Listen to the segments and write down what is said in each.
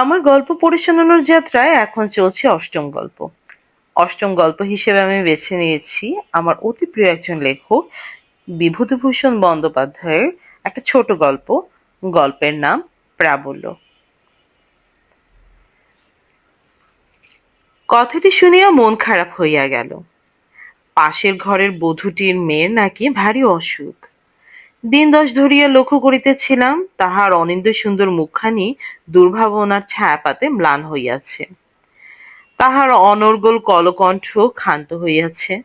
আমার গল্প পড়ে শোনানোর যাত্রায় এখন চলছে অষ্টম গল্প। অষ্টম গল্প হিসেবে আমি বেছে নিয়েছি আমার অতি প্রিয় একজন লেখক বিভূতিভূষণ বন্দ্যোপাধ্যায়ের একটা ছোট গল্প। গল্পের নাম প্রাবল্য। কথাটি শুনিয়া মন খারাপ হইয়া গেল। পাশের ঘরের বধূটির মেয়ের নাকি ভারী অসুখ। দিন দশ ধরিয়া লক্ষ্য করিতেছিলাম, তাহার অনিন্দ সুন্দর মুখখানি দুর্ভাবনার ছায়াপাতে ম্লান হইয়াছে। তাহার অনর্গল কলকণ্ঠ ক্ষান্ত হইয়াছে।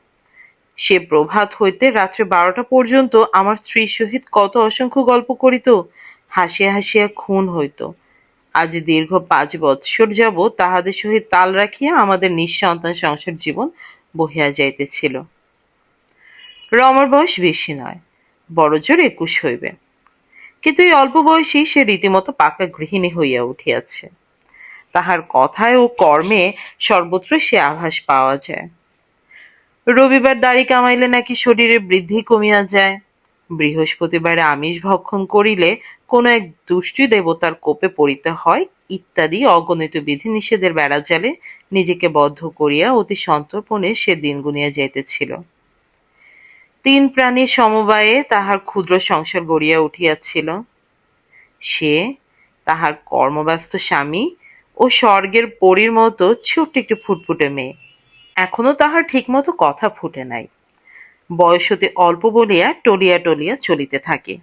সে প্রভাত হইতে রাত্রে বারোটা পর্যন্ত আমার স্ত্রীর সহিত কত অসংখ্য গল্প করিত, হাসিয়া হাসিয়া খুন হইত। আজ দীর্ঘ পাঁচ বৎসর যাব তাহাদের সহিত তাল রাখিয়া আমাদের নিঃসন্তান সংসার জীবন বহিয়া যাইতেছিল। রমার বয়স বেশি নয়। বড় জোর একুশ হইবে। কিন্তু এই অল্প বয়সেই সে রীতিমতো পাকা গৃহিণী হইয়া উঠিয়াছে। তাহার কথায় ও কর্মে সর্বত্র সে আভাস পাওয়া যায়। রবিবার দাড়ি কামাইলে নাকি শরীরে বৃদ্ধি কমিয়া যায়। বৃহস্পতিবারে আমিষ ভক্ষণ করিলে কোনো এক দুষ্টি দেবতার কোপে পড়িতে হয় ইত্যাদি অগণিত বিধি নিষেধের বেড়া জালে নিজেকে বদ্ধ করিয়া অতি সন্তর্পণে সে দিন গুনিয়া যাইতেছিল। তিন প্রাণীর সমবায়ে তাহার ক্ষুদ্র সংসার গড়িয়া উঠিয়াছিল। সে তাহার কর্মব্যস্ত স্বামী ও স্বর্গের পরীর মতো ছোট্ট একটি ফুটফুটে মেয়ে। এখনও তাহার ঠিকমতো কথা ফুটে নাই। বয়স হতে অল্প বলিয়া টলিয়া টলিয়া চলিতে থাকে।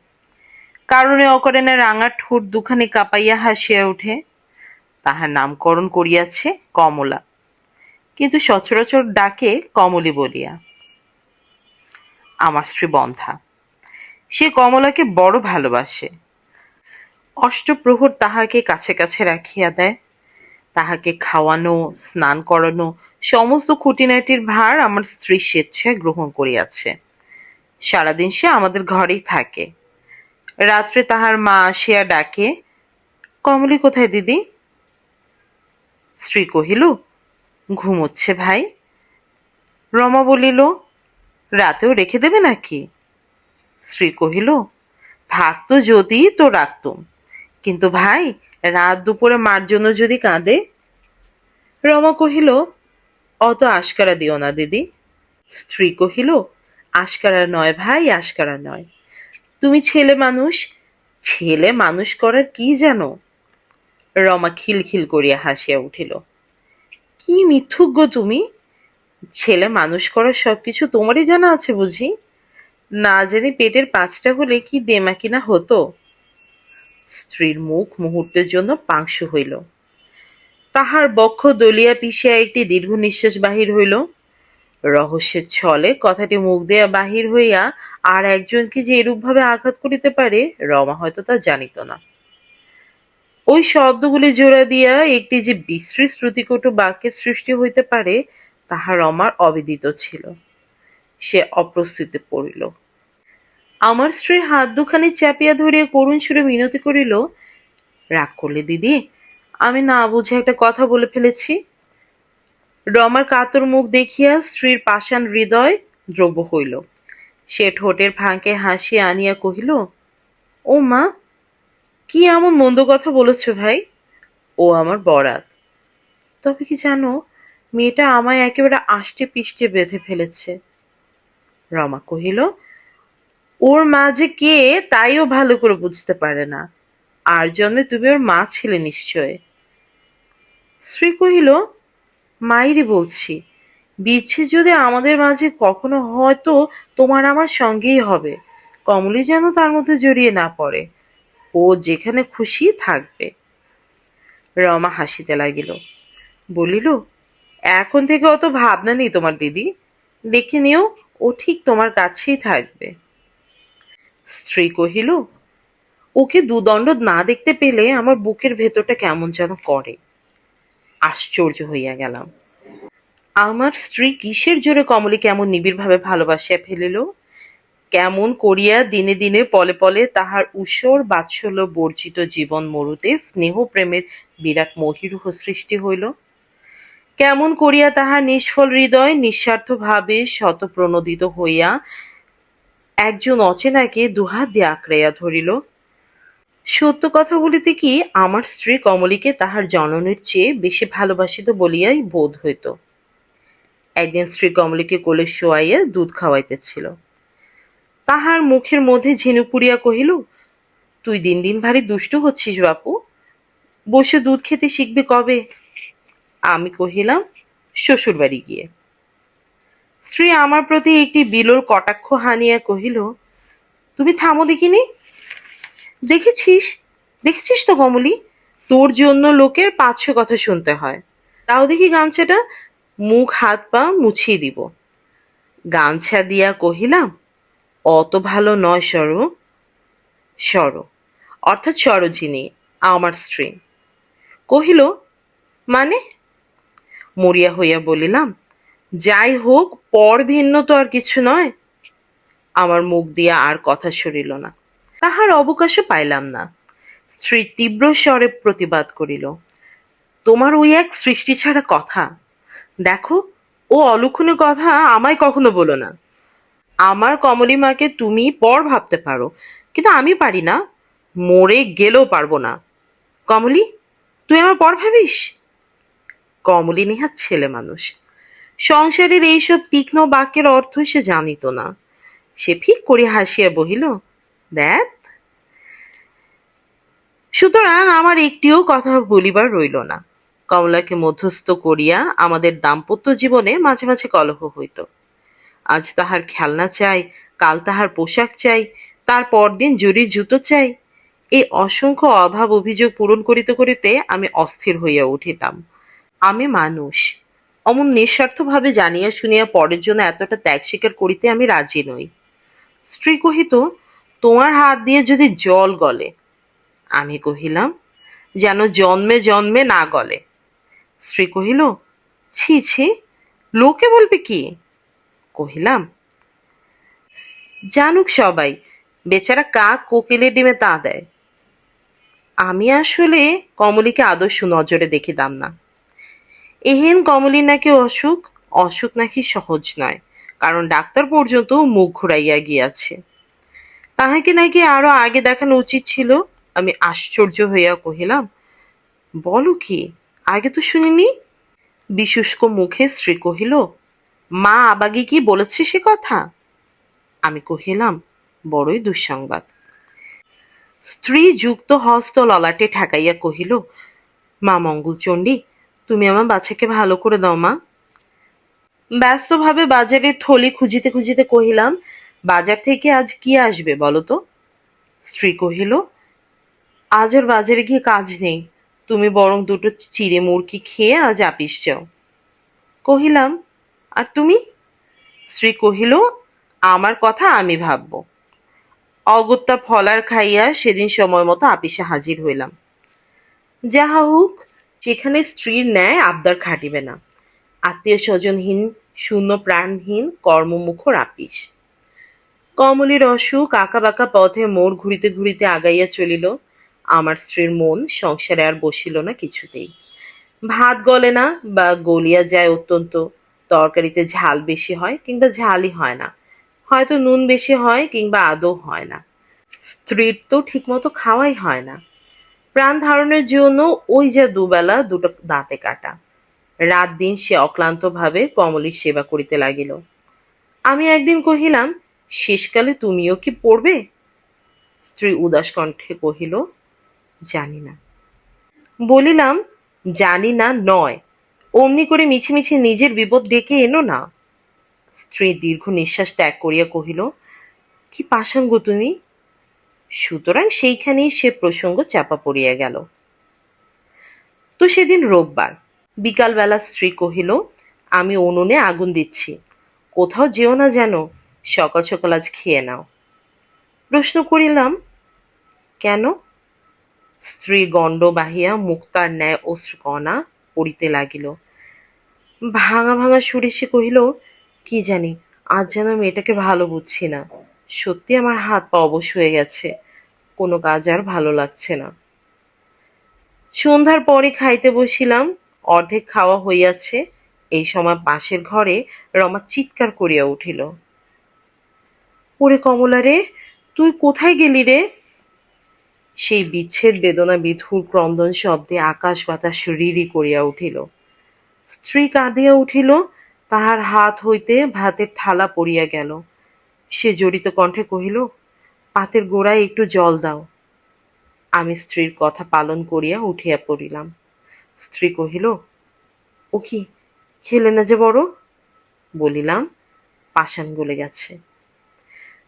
কারণে অকারণে রাঙা ঠোঁট দুখানি কাঁপাইয়া হাসিয়া উঠে তাহার নামকরণ করিয়াছে কমলা। কিন্তু সচরাচর ডাকে কমলি বলিয়া। আমার স্ত্রী বন্ধা। সে কমলাকে বড় ভালোবাসে। অষ্টপ্রহর তাহাকে কাছে কাছে রাখিয়া দেয়। তাহাকে খাওয়ানো, স্নান করানো, সমস্ত খুঁটিনাটির ভার আমার স্ত্রী স্বেচ্ছায় গ্রহণ করিয়াছে। সারাদিন সে আমাদের ঘরেই থাকে। রাত্রে তাহার মা আসিয়া ডাকে, কমলি কোথায় দিদি? স্ত্রী কহিল, ঘুমোচ্ছে ভাই। রমা বলিল রাতেও রেখে দেবে নাকি? স্ত্রী কহিল থাকতো যদি তো রাখতুম। কিন্তু ভাই, রাত দুপুরে মার জন্য যদি কাঁদে? রমা কহিল, অত আশকারা দিও না দিদি। স্ত্রী কহিল, আশকারা নয় ভাই, আশকারা নয়। তুমি ছেলে মানুষ ছেলে মানুষ করার কি জানো? রমা খিলখিল করিয়া হাসিয়া উঠিল, কি গো তুমি? ছেলে মানুষ করার সবকিছু তোমারই জানা আছে বুঝি? না জানি পেটের পাঁচটা হলে কি দেমা কিনা হতো? স্ত্রীর মুখ মুহূর্তের জন্য পাংশু হইল। তাহার বক্ষ দলিয়া পিষিয়া একটি দীর্ঘ নিঃশ্বাস বাহির হইল। রহস্যের ছলে কথাটি মুখ দেয়া বাহির হইয়া আর একজনকে যে এরূপভাবে আঘাত করিতে পারে, রমা হয়তো তা জানিত না। ওই শব্দগুলি জোড়া দিয়া একটি যে বিশ্রী শ্রুতিকটু বাক্যের সৃষ্টি হইতে পারে তাহা রমার অবিদিত ছিল। সে অপ্রস্তুতে পড়িল। আমার স্ত্রীর হাত দুখানি চাপিয়া ধরিয়া করুণ সুরে মিনতি করিল, রাগ করলে দিদি, আমি না বুঝে একটা কথা বলে ফেলেছি। রমার কাতর মুখ দেখিয়া স্ত্রীর পাষাণ হৃদয় দ্রব্য হইল। সে ঠোঁটের ফাঁকে হাসি আনিয়া কহিল, ও মা, কি এমন মন্দ কথা বলেছ ভাই? ও আমার বরাত। তবে কি জানো মেয়েটা আমায় একেবারে আষ্টে পিষ্টে বেঁধে ফেলেছে। রমা কহিল, ওর মা যে কে, তাইও ভালো করে বুঝতে পারে না। আর জন্মে তুমি ওর মা ছিলে নিশ্চয়। শ্রী কহিল, মাইরি বলছি, বিচ্ছে যদি আমাদের মাঝে কখনো হয়তো তোমার আমার সঙ্গেই হবে। কমলি যেন তার মধ্যে জড়িয়ে না পড়ে। ও যেখানে খুশি থাকবে। রমা হাসিতে লাগিল, বলিল এখন থেকে অত ভাবনা নেই তোমার দিদি। দেখে নিও, ও ঠিক তোমার কাছেই থাকবে। স্ত্রী কহিল, ওকে দুদণ্ড না দেখতে পেলে আমার বুকের ভেতরটা কেমন যেন করে। আশ্চর্য হইয়া গেলাম। আমার স্ত্রী কিসের জোরে কমলি কেমন নিবিড়ভাবে ভালোবাসিয়া ফেলিল? কেমন করিয়া দিনে দিনে পলে পলে তাহার উষর বাৎসল্য বর্জিত জীবন মরুতে স্নেহ প্রেমের বিরাট মহিরুহ সৃষ্টি হইল? কেমন করিয়া তাহার নিষ্ফল হৃদয় নিঃস্বার্থভাবে শতপ্রণোদিত হইয়া একজন অচেনাকে দুহাত দিয়ে আঁকড়াইয়া ধরিল, সত্য কথা বলিতে কি আমার স্ত্রী কমলীকে তাহার জননীর চেয়ে বেশি ভালোবাসিত বলিয়াই বোধ হইত? একদিন স্ত্রী কমলীকে কোলে শোয়াইয়া দুধ খাওয়াইতেছিল। তাহার মুখের মধ্যে ঝিনুক পুড়িয়া কহিল, তুই দিন দিন ভারী দুষ্ট হচ্ছিস বাপু, বসে দুধ খেতে শিখবে কবে? আমি কহিলাম শ্বশুর বাড়ি গিয়ে। স্ত্রী আমার প্রতি একটি বিলোল কটাক্ষ হানিয়া কহিল, তুমি থামো দেখিনি? দেখেছিস? দেখেছিস তো কমলি? তোর জন্য লোকের পাঁচশো কথা শুনতে হয়। তাও দেখি গামছাটা মুখ, হাত, পা মুছিয়ে দিব। গামছা দিয়া কহিলাম, অত ভালো নয় সর। সর, অর্থাৎ সরোজিনী, আমার স্ত্রী। কহিল মানে? মরিয়া হইয়া বলিলাম, যাই হোক, পর ভিন্ন তো আর কিছু নয়। আমার মুখ দিয়া আর কথা সরিল না। তাহার অবকাশও পাইলাম না। স্ত্রী তীব্র স্বরে প্রতিবাদ করিল, তোমার ওই এক সৃষ্টি ছাড়া কথা। দেখো, ও অলক্ষণের কথা আমায় কখনো বলো না। আমার কমলিমাকে তুমি পর ভাবতে পারো, কিন্তু আমি পারি না। মরে গেলেও পারব না। কমলি, তুই আমার পর ভাবিস? কমলি নিহাত ছেলে মানুষ। সংসারের এইসব তীক্ষ্ণ বাক্যের অর্থ সে জানিত না। সে ফিক করে হাসিয়া বহিল, দেখ, সুতরাং আমার একটিও কথা বলিবার রইল না। কমলাকে মধ্যস্থ করিয়া আমাদের দাম্পত্য জীবনে মাঝে মাঝে কলহ হইত। আজ তাহার খেলনা চাই, কাল তাহার পোশাক চাই, তার পরদিন জুড়ির জুতো চাই। এই অসংখ্য অভাব অভিযোগ পূরণ করিতে করিতে আমি অস্থির হইয়া উঠিতাম আমি মানুষ। অমন নিঃস্বার্থভাবে জানিয়া শুনিয়া পরের জন্য এতটা ত্যাগ স্বীকার করিতে আমি রাজি নই। স্ত্রী কহিত, তোমার হাত দিয়ে যদি জল গলে? আমি কহিলাম, যেন জন্মে জন্মে না গলে। স্ত্রী কহিল, ছি ছি, লোকে বলবে কি? কহিলাম, জানুক সবাই, বেচারা কাক কোকিলের ডিমে তা দেয়। আমি আসলে কমলিকে আদর্শ নজরে দেখিতাম না। এহেন কমলি নাকি অসুখ? অসুখ নাকি সহজ নয়, কারণ ডাক্তার পর্যন্ত মুখ ঘুরাইয়া গিয়াছে। তাহাকে নাকি আরও আগে দেখানো উচিত ছিল? আমি আশ্চর্য হইয়া কহিলাম, বলো কি, আগে তো শুনিনি? বিশুষ্ক মুখে স্ত্রী কহিল, মা আবাগে কি বলেছে সে কথা? আমি কহিলাম, বড়ই দুঃসংবাদ। স্ত্রী যুক্ত হস্ত ললাটে ঠেকাইয়া কহিল, মা মঙ্গলচণ্ডী তুমি আমার বাছাকে ভালো করে দাও, মা। ব্যস্তভাবে বাজারে থলি খুঁজিতে খুঁজিতে কহিলাম, বাজার থেকে আজ কি আসবে বলো তো? স্ত্রী কহিল, আজ আর বাজারে গিয়ে কাজ নেই। তুমি বরং দুটো চিড়ে মুরগি খেয়ে আজ আপিস যাও। কহিলাম, আর তুমি? স্ত্রী কহিল, আমার কথা আমি ভাবব। অগত্যা ফলার খাইয়া সেদিন সময় মতো আপিসে হাজির হইলাম। যাহা হোক সেখানে স্ত্রীর ন্যায় আবদার খাটিবে না। আত্মীয় স্বজনহীন শূন্য প্রাণহীন কর্মমুখর আপিস কমলির অসুখ আঁকা বাঁকা পথে মোড় ঘুরিতে ঘুরিতে আগাইয়া চলিল। আমার স্ত্রীর মন সংসারে আর বসিল না কিছুতেই। ভাত গলে না বা গলিয়া যায় অত্যন্ত। তরকারিতে ঝাল বেশি হয় কিংবা ঝালই হয় না। হয়তো নুন বেশি হয় কিংবা আদৌ হয় না। স্ত্রীর তো ঠিকমতো খাওয়াই হয় না। প্রাণ ধারণের জন্য ওই যা দুবেলা দুটো দাঁতে কাটা। রাত দিন সে অক্লান্তভাবে কমলির সেবা করিতে লাগিল। আমি একদিন কহিলাম, শেষকালে তুমিও কি পড়বে? স্ত্রী উদাস কণ্ঠে কহিল, জানি না। বলিলাম, জানি না, নয়। অমনি করে মিছে মিছে নিজের বিপদ ডেকে এনো না। স্ত্রী দীর্ঘ নিঃশ্বাস ত্যাগ করিয়া কহিল, কি পাশাঙ্গ তুমি? সুতরাং সেইখানেই সে প্রসঙ্গ চাপা পড়িয়া গেল। তো সেদিন রোববার, বিকালবেলা স্ত্রী কহিল, আমি উনুনে আগুন দিচ্ছি, কোথাও যেও না যেন, সকাল সকাল আজ খেয়ে নাও। প্রশ্ন করিলাম, কেন? স্ত্রী গণ্ড বাহিয়া মুক্তার ন্যায় অশ্রুকণা পড়িতে লাগিল। ভাঙা ভাঙা সুরে সে কহিল, কি জানি, আজ যেন মেয়েটাকে ভালো বুঝছি না। সত্যি আমার হাত পা অবশ হয়ে গেছে। কোনো কাজ আর ভালো লাগছে না। সন্ধ্যার পরে খাইতে বসিলাম, অর্ধেক খাওয়া হইয়াছে। এই সময় পাশের ঘরে রমা চিৎকার করিয়া উঠিল। ওরে কমলা রে, তুই কোথায় গেলি রে? সেই বিচ্ছেদ বেদনা বিধুর ক্রন্দন শব্দে আকাশ বাতাস রিরি করিয়া উঠিল। স্ত্রী কাঁদিয়া উঠিল, তাহার হাত হইতে ভাতের থালা পড়িয়া গেল। সে জড়িত কণ্ঠে কহিল, পাতের গোড়ায় একটু জল দাও। আমি স্ত্রীর কথা পালন করিয়া উঠিয়া পড়িলাম। স্ত্রী কহিল, ও কি, খেলে না যে বড়? বলিলাম, পাষাণ গলে গেছে।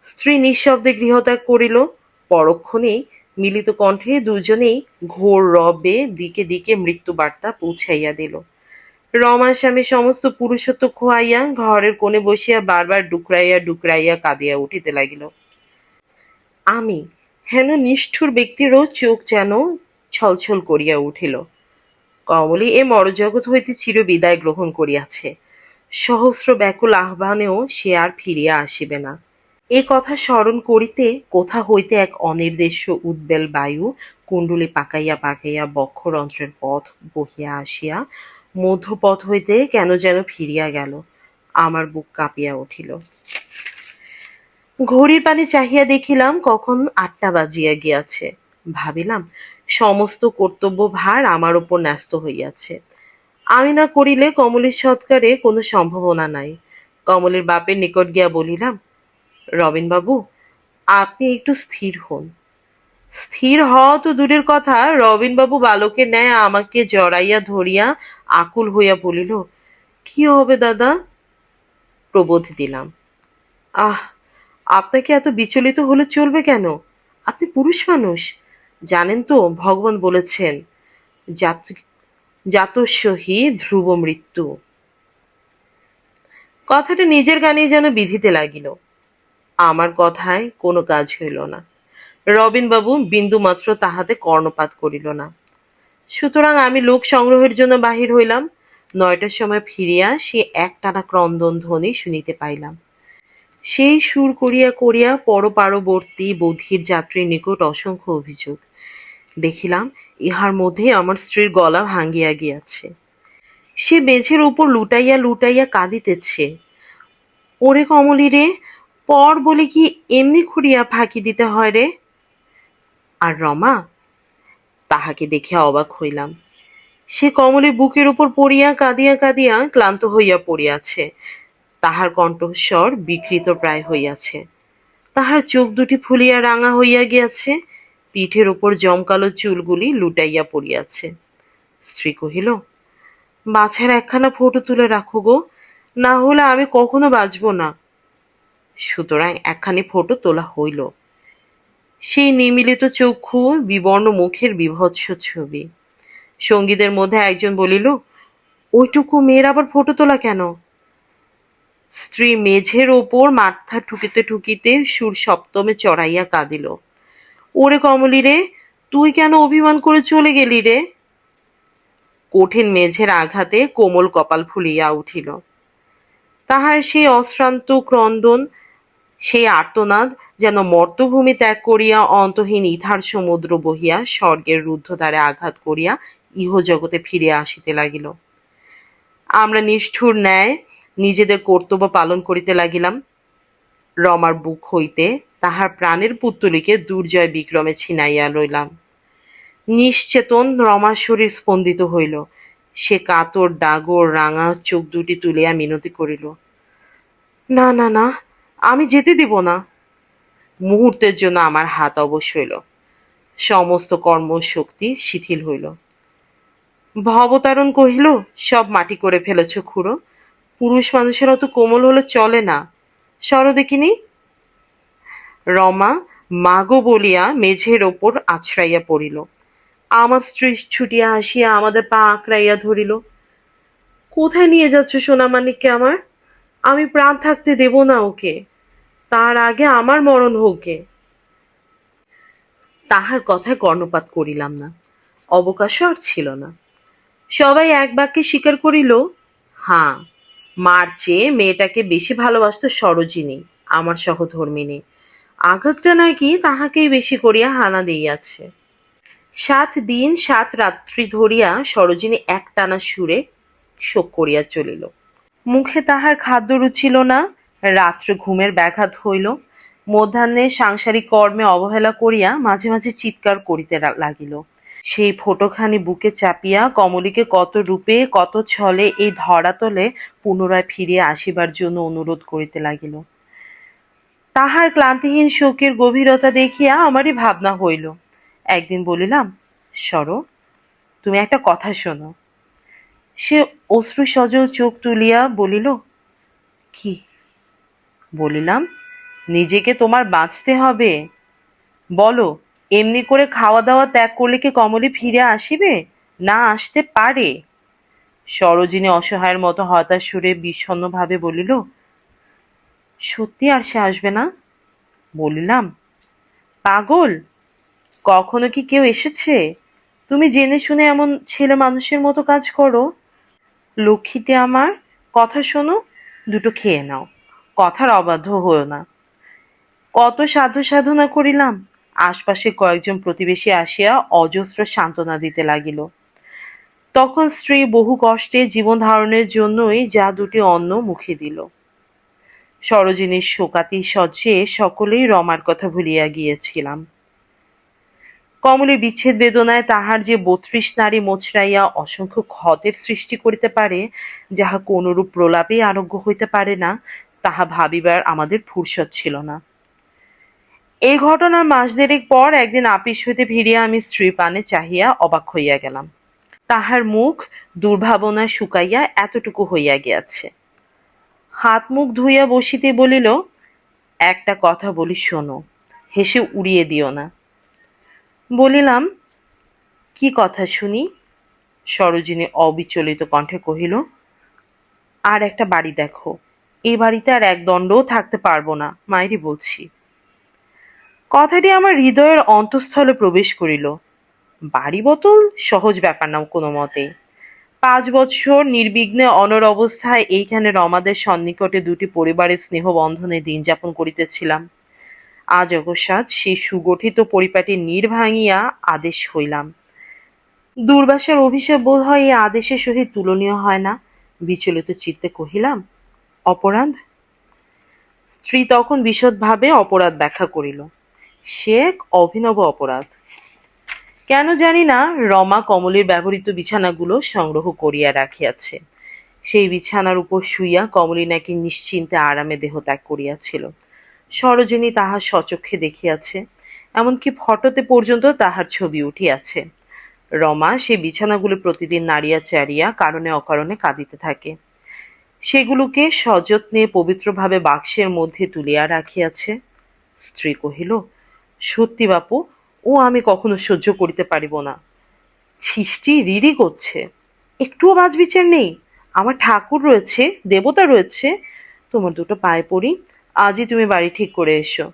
স্ত্রী নিঃশব্দে গৃহত্যাগ করিল। পরক্ষণেই মিলিত কণ্ঠে দুজনেই ঘোর রবে দিকে দিকে মৃত্যু বার্তা পৌঁছাইয়া দিল। রমা স্বামী সমস্ত পুরুষত্ব খোয়াইয়া ঘরের কোণে বসিয়া বারবার ডুকরাইয়া ডুকরাইয়া কাঁদিয়া উঠিতে লাগিল। আমি, হেন নিষ্ঠুর ব্যক্তিরও চোখ যেন ছলছল করিয়া উঠিল। কমলি এ মরজগৎ হইতে চির বিদায় গ্রহণ করিয়াছে। সহস্র ব্যাকুল আহ্বানেও সে আর ফিরিয়া আসিবে না। এ কথা স্মরণ করিতে কোথা হইতে এক অনির্দেশ্য উদ্বেল বায়ু কুণ্ডলি পাকাইয়া পাকাইয়া বক্ষরন্ত্রের পথ বহিয়া আসিয়া মধ্যপথ হইতে কেন যেন ফিরিয়া গেল। আমার বুক কাঁপিয়া উঠিল। ঘড়ির পানে চাহিয়া দেখিলাম কখন আটটা বাজিয়া গিয়াছে। ভাবিলাম, সমস্ত কর্তব্য ভার আমার উপর ন্যস্ত হইয়াছে। আমি না করিলে কমলের সৎকারে কোনো সম্ভাবনা নাই। কমলের বাপের নিকট গিয়া বলিলাম, রবিনবাবু, আপনি একটু স্থির হন। স্থির হওয়া তো দূরের কথা। রবিনবাবু বালকের ন্যায় আমাকে জড়াইয়া ধরিয়া আকুল হইয়া বলিল, কি হবে দাদা? প্রবোধ দিলাম, আহ, আপনাকে এত বিচলিত হলে চলবে কেন? আপনি পুরুষ মানুষ। জানেন তো, ভগবান বলেছেন, জাত জাতস্যহি ধ্রুব মৃত্যু। কথাটা নিজের গানেই যেন বিধিতে লাগিল। আমার কথায় কোনো কাজ হইল না। রবিনবাবু বিন্দুমাত্র তাহাতে কর্ণপাত করিল না। সুতরাং আমি লোক সংগ্রহের জন্য বাহির হইলাম। নয়টার সময় ফিরিয়া সে একটানা ক্রন্দন ধ্বনি শুনিতে পাইলাম। সেই সুর করিয়া করিয়া পরপারবর্তী বধির যাত্রীর নিকট অসংখ্য অভিযোগ। দেখিলাম, ইহার মধ্যে আমার স্ত্রীর গলা ভাঙ্গিয়া গিয়াছে। সে মেঝের উপর লুটাইয়া লুটাইয়া কাঁদিতেছে। ওরে কমলি রে পর বলে কি এমনি খুঁড়িয়া ফাঁকি দিতে হয় রে? আর রমা? তাহাকে দেখিয়া অবাক হইলাম। সে কমলে বুকের উপর পড়িয়া কাঁদিয়া কাঁদিয়া ক্লান্ত হইয়া পড়িয়াছে। তাহার কণ্ঠস্বর বিকৃত প্রায় হইয়াছে। তাহার চোখ দুটি ফুলিয়া রাঙা হইয়া গিয়াছে। পিঠের উপর জমকালো চুলগুলি লুটাইয়া পড়িয়াছে। স্ত্রী কহিল বাছার একখানা ফটো তুলে রাখো গো। না হলে আমি কখনো বাঁচব না। সুতরাং একখানি ফটো তোলা হইল। সেই নিমিলিত চক্ষু বিবর্ণ মুখের বিভৎস ছবি। সঙ্গীদের মধ্যে একজন বলিল, ওইটুকু মেয়ের আবার ফটো তোলা কেন? স্ত্রী মেঝের ওপর মাথা ঠুকিতে ঠুকিতে সুর সপ্তমে চড়াইয়া কাঁদিল। ওরে কমলি রে, তুই কেন অভিমান করে চলে গেলি রে? কঠিন মেঝের আঘাতে কোমল কপাল ফুলিয়া উঠিল। তাহার সেই অশ্রান্ত ক্রন্দন, সেই আর্তনাদ যেন মর্তভূমি ত্যাগ করিয়া অন্তহীন ইথার সমুদ্র বহিয়া স্বর্গের রুদ্ধদ্বারে আঘাত করিয়া ইহজগতে ফিরিয়া আসিতে লাগিল। আমরা নিষ্ঠুর ন্যায় নিজেদের কর্তব্য পালন করিতে লাগিলাম। রমার বুক হইতে তাহার প্রাণের পুত্তলিকে দুর্জয় বিক্রমে ছিনাইয়া লইলাম। নিশ্চেতন রমার শরীর স্পন্দিত হইল। সে কাতর, ডাগর, রাঙা চোখ দুটি তুলিয়া মিনতি করিল, না না না, আমি যেতে দিব না। মুহূর্তের জন্য আমার হাত অবশ হইল। সমস্ত কর্মশক্তি শিথিল হইল। ভবতারণ কহিল, সব মাটি করে ফেলেছ খুড়ো। পুরুষ মানুষের অত কোমল হলে চলে না। সর দেখিনি। রমা, মাগো বলিয়া মেঝের ওপর আছড়াইয়া পড়িল। আমার স্ত্রী ছুটিয়া আসিয়া আমাদের পা আঁকড়াইয়া ধরিল। কোথায় নিয়ে যাচ্ছ সোনামানিককে আমার? আমি প্রাণ থাকতে দেব না ওকে। তার আগে আমার মরণ হোকে তাহার কথায় কর্ণপাত করিলাম না অবকাশ আর ছিল না। সবাই এক বাক্যে স্বীকার করিল হাঁ মার চেয়ে মেয়েটাকে বেশি ভালোবাসত সরোজিনী, আমার সহধর্মিনী। আঘাতটা নাকি তাহাকেই বেশি করিয়া হানা দিয়াছে। সাত দিন সাত রাত্রি ধরিয়া সরোজিনী এক টানা সুরে শোক করিয়া চলিল। মুখে তাহার খাদ্য রুচিল না রাত্রে ঘুমের ব্যাঘাত হইল। মধ্যাহ্নে সাংসারিক কর্মে অবহেলা করিয়া মাঝে মাঝে চিৎকার করিতে লাগিল। সেই ফটোখানি বুকে চাপিয়া কমলিকে কত রূপে, কত ছলে এই ধরাতলে পুনরায় ফিরিয়া আসিবার জন্য অনুরোধ করিতে লাগিল। তাহার ক্লান্তিহীন শোকের গভীরতা দেখিয়া আমারই ভাবনা হইল। একদিন বলিলাম, সর, তুমি একটা কথা শোনো। সে অশ্রু সজল চোখ তুলিয়া বলিল, কি বলিলাম, নিজেকে তোমার বাঁচতে হবে। বলো, এমনি করে খাওয়া দাওয়া ত্যাগ করলে কি কমলে ফিরে আসিবে? না আসতে পারে। সরোজিনী অসহায়ের মতো হতাশ সুরে বিষণ্ণভাবে বলিল, সত্যি আর সে আসবে না? বলিলাম, পাগল, কখনো কি কেউ এসেছে? তুমি জেনে শুনে এমন ছেলে মানুষের মতো কাজ করো। লক্ষ্মীতে আমার কথা শোনো, দুটো খেয়ে নাও। কথার অবাধ্য হও না। কত সাধ্য সাধনা করিলাম, আশপাশে কয়েকজন প্রতিবেশী আসিয়া অজস্র সান্ত্বনা দিতে লাগিল। তখন স্ত্রী বহু কষ্টে জীবন ধারণের জন্যই যা দুটি অন্ন মুখে দিল। সরোজিনীর শোকাতি সজ্জে সকলেই রমার কথা ভুলিয়া গিয়েছিলাম। কমলের বিচ্ছেদ বেদনায় তাহার যে বত্রিশ নারী মোচড়াইয়া অসংখ্য ক্ষতের সৃষ্টি করিতে পারে, যাহা কোনরূপ প্রলাপেই আরোগ্য হইতে পারে না তাহা ভাবিবার আমাদের ফুরসত ছিল না। এই ঘটনার মাস দেড়েক পর একদিন আপিস হইতে ফিরিয়া আমি স্ত্রী পানে চাহিয়া অবাক হইয়া গেলাম। তাহার মুখ দুর্ভাবনায় শুকাইয়া এতটুকু হইয়া গিয়াছে। হাত মুখ ধুইয়া বসিতে বলিল, একটা কথা বলি শোনো, হেসে উড়িয়ে দিও না। বলিলাম, কি কথা শুনি? সরোজিনী অবিচলিত কণ্ঠে কহিল, আর একটা বাড়ি দেখো। এই বাড়িতে আর এক দণ্ডও থাকতে পারব না, মায়েরই বলছি। কথাটি আমার হৃদয়ের অন্তঃস্থলে প্রবেশ করিল। বাড়ি বোতল? সহজ ব্যাপার না কোনো মতে। পাঁচ বছর নির্বিঘ্নে অনর অবস্থায় এইখানে রমাদের সন্নিকটে দুটি পরিবারের স্নেহ বন্ধনে দিন যাপন করিতেছিলাম। আজ অকস্মাৎ সেই সুগঠিত পরিপাটি নীর ভাঙিয়া আদেশ হইলাম। দুর্বাসার অভিশাপ বোধ হয় এই আদেশের সহিত তুলনীয় হয় না। বিচলিত চিত্তে কহিলাম অপরাধ? স্ত্রী তখন বিশদভাবে অপরাধ ব্যাখ্যা করিল। সে এক অভিনব অপরাধ। কেন জানি না, রমা কমলের ব্যবহৃত বিছানাগুলো সংগ্রহ করিয়া রাখিয়াছে। সেই বিছানার উপর শুইয়া কমলী নাকি নিশ্চিন্তে আরামে দেহ ত্যাগ করিয়াছিল। সরোজিনী তাহার সচক্ষে দেখিয়াছে, এমনকি ফটোতে পর্যন্ত তাহার ছবি উঠিয়াছে। রমা সে বিছানাগুলো প্রতিদিন নাড়িয়া চাড়িয়া কারণে অকারণে কাঁদিতে থাকে। সেগুলোকে সযত্নে পবিত্রভাবে বাক্সের মধ্যে তুলিয়া রাখিয়াছে। স্ত্রী কহিল, সত্যি বাপু, ও আমি কখনো সহ্য করিতে পারিব না। ছিষ্টি রিরি করছে, একটুও বাজ বিচার নেই। আমার ঠাকুর রয়েছে, দেবতা রয়েছে, তোমার দুটো পায়ে পড়ি, আজই তুমি বাড়ি ঠিক করে এসো।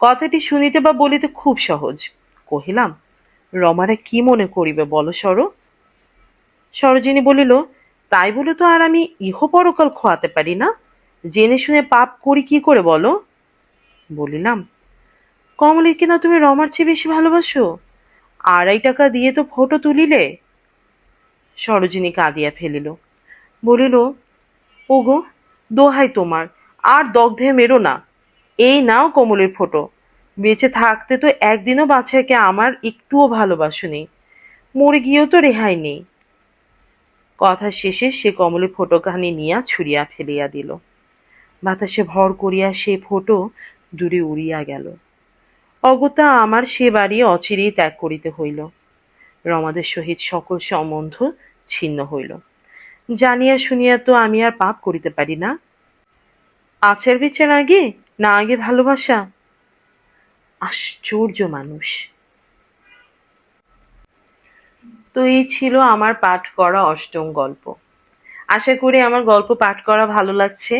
কথাটি শুনিতে বা বলিতে খুব সহজ। কহিলাম, রমারা কি মনে করিবে বলো সর? সরোজিনী বলিল তাই বলে তো আর আমি ইহ পরকাল খোয়াতে পারি না। জেনে শুনে পাপ করি কি করে বলো? বলিলাম কমলের কিনা তুমি রমার চেয়ে বেশি ভালোবাসো? আড়াই টাকা দিয়ে তো ফটো তুলিলে? সরোজিনী কাঁদিয়া ফেলিল। বলিল, ওগো, দোহাই তোমার, আর দগ্ধে মেরো না। এই নাও কমলের ফটো। বেঁচে থাকতে তো একদিনও বাচ্চাকে আমার একটুও ভালোবাসুনি মরে গিয়েও তো রেহাই নেই। কথা শেষে সে কমলের ফটোখানি নিয়া ছুড়িয়া ফেলিয়া দিল। বাতাসে ভর করিয়া সে ফটো দূরে উড়িয়া গেল। অগত্যা আমার সে বাড়ি অচিরেই ত্যাগ করিতে হইল। রমাদের সহিত সকল সম্বন্ধ ছিন্ন হইল। জানিয়া শুনিয়া তো আমি আর পাপ করিতে পারি না। আচার বিচার আগে না আগে ভালোবাসা? আশ্চর্য মানুষ। তো এই ছিল আমার পাঠ করা অষ্টম গল্প। আশা করি আমার গল্প পাঠ করা ভালো লাগছে।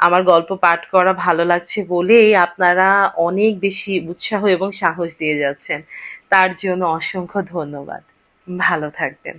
আমার গল্প পাঠ করা ভালো লাগছে বলেই আপনারা অনেক বেশি উৎসাহ এবং সাহস দিয়ে যাচ্ছেন। তার জন্য অসংখ্য ধন্যবাদ। ভালো থাকবেন।